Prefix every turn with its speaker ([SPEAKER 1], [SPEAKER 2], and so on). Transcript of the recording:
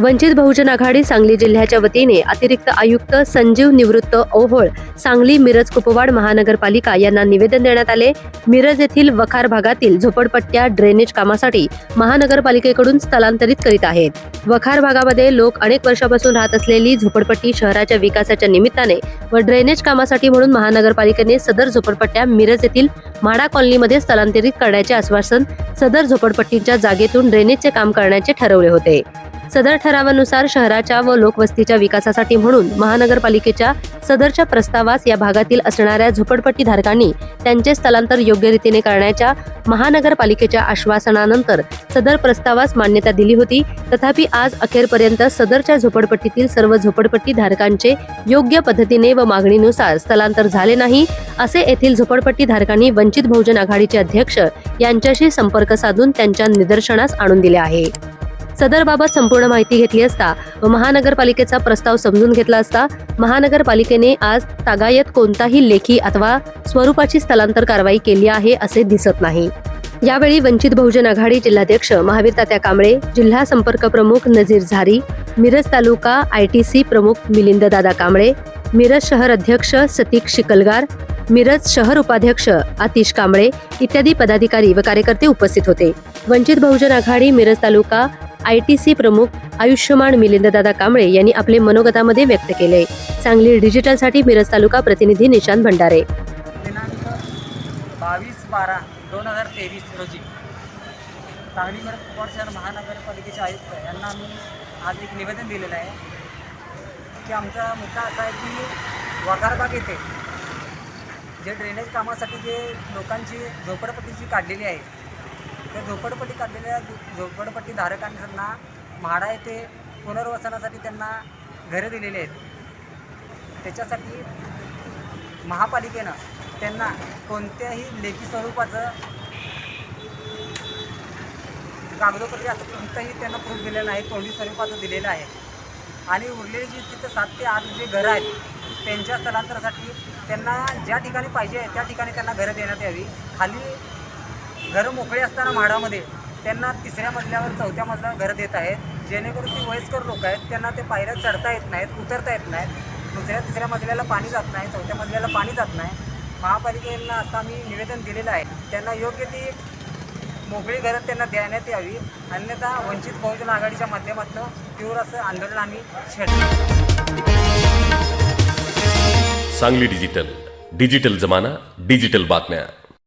[SPEAKER 1] वंचित बहुजन आघाडी सांगली जिल्ह्याच्या वतीने अतिरिक्त आयुक्त संजीव निवृत्त ओहोळ सांगली मिरज कुपवाड महानगरपालिका यांना निवेदन देण्यात आले. मिरज येथील वखार भागातील झोपडपट्ट्या ड्रेनेज कामासाठी महानगरपालिकेकडून स्थलांतरित करीत आहेत. वखार भागामध्ये लोक अनेक वर्षापासून राहत असलेली झोपडपट्टी शहराच्या विकासाच्या निमित्ताने व ड्रेनेज कामासाठी म्हणून महानगरपालिकेने सदर झोपडपट्ट्या मिरज येथील म्हाडा कॉलनीमध्ये स्थलांतरित करण्याचे आश्वासन सदर झोपडपट्टीच्या जागेतून ड्रेनेजचे काम करण्याचे ठरवले होते. सदर ठरावानुसार शहराच्या व लोकवस्तीच्या विकासासाठी म्हणून महानगरपालिकेच्या सदरच्या प्रस्तावास या भागातील असणाऱ्या झोपडपट्टी धारकांनी त्यांचे स्थलांतर योग्य रीतीने करण्याच्या महानगरपालिकेच्या आश्वासनानंतर सदर प्रस्तावास मान्यता दिली होती. तथापि आज अखेरपर्यंत सदरच्या झोपडपट्टीतील सर्व झोपडपट्टी धारकांचे योग्य पद्धतीने व मागणीनुसार स्थलांतर झाले नाही असे येथील झोपडपट्टी धारकांनी वंचित बहुजन आघाडीचे अध्यक्ष यांच्याशी संपर्क साधून त्यांच्या निदर्शनास आणून दिले आहे. सदरबाबत संपूर्ण माहिती घेतली असता व महानगरपालिकेचा प्रस्ताव समजून घेतला असता महानगरपालिकेने आज तागायत कोणताही लेखी अथवा स्वरूपाची स्थलांतर कारवाई केली आहे असे दिसत नाही. यावेळी वंचित बहुजन आघाडी जिल्हाध्यक्ष महावीर तात्या कांबळे जिल्हा संपर्क प्रमुख नजीर झारी मिरज तालुका आय टी सी प्रमुख मिलिंद दादा कांबळे मिरज शहर अध्यक्ष सतीक शिकलगार मिरज शहर उपाध्यक्ष आतिश कांबळे इत्यादी पदाधिकारी व कार्यकर्ते उपस्थित होते. वंचित बहुजन आघाडी मिरज तालुका आय टी सी प्रमुख आयुष्यमान मिलिंददादा कांबळे यांनी आपले मनोगतामध्ये व्यक्त केले. सांगली डिजिटलसाठी मिरज तालुका प्रतिनिधी निशांत भंडारे.
[SPEAKER 2] दिनांक बावीस बारा दोन हजार तेवीस रोजी सांगली शहर महानगरपालिकेचे आयुक्त यांना आम्ही आज एक निवेदन दिलेलं आहे की आमचा मुद्दा असा आहे की वगारबाग येथे जे ड्रेनेज कामासाठी जे लोकांची झोपडपट्टीची काढलेली आहे त्या झोपडपट्टी काढलेल्या झोपडपट्टी धारकांना म्हाडा येथे पुनर्वसनासाठी त्यांना घरे दिलेली आहेत. त्याच्यासाठी महापालिकेनं त्यांना कोणत्याही लेखी स्वरूपाचं कागदोपत्री असं कोणतंही त्यांना प्रूफ दिलेलं नाही तोंडी स्वरूपाचं दिलेलं आहे. आणि उरलेली जी तिथं सात ते आठ जे घरं आहेत त्यांच्या स्थलांतरासाठी त्यांना ज्या ठिकाणी पाहिजे त्या ठिकाणी त्यांना घरं देण्यात यावी. खाली घरं मोकळी असताना म्हाडामध्ये त्यांना तिसऱ्या मजल्यावर चौथ्या मजल्यावर घरं देत आहेत. जेणेकरून ती वयस्कर लोक आहेत. त्यांना ते पायऱ्या चढता येत नाहीत उतरता येत नाहीत. दुसऱ्या तिसऱ्या मजल्याला पाणी जात नाही चौथ्या मजल्याला पाणी जात नाही. महापालिकेला आता आम्ही निवेदन दिलेलं आहे. त्यांना योग्य ती मोकळी घरं त्यांना देण्यात यावी. अन्यथा वंचित बहुजन आघाडीच्या माध्यमातून तीव्र असं आंदोलन आम्ही छेडलं
[SPEAKER 3] सांगली डिजिटल. डिजिटल जमाना डिजिटल बातम्या.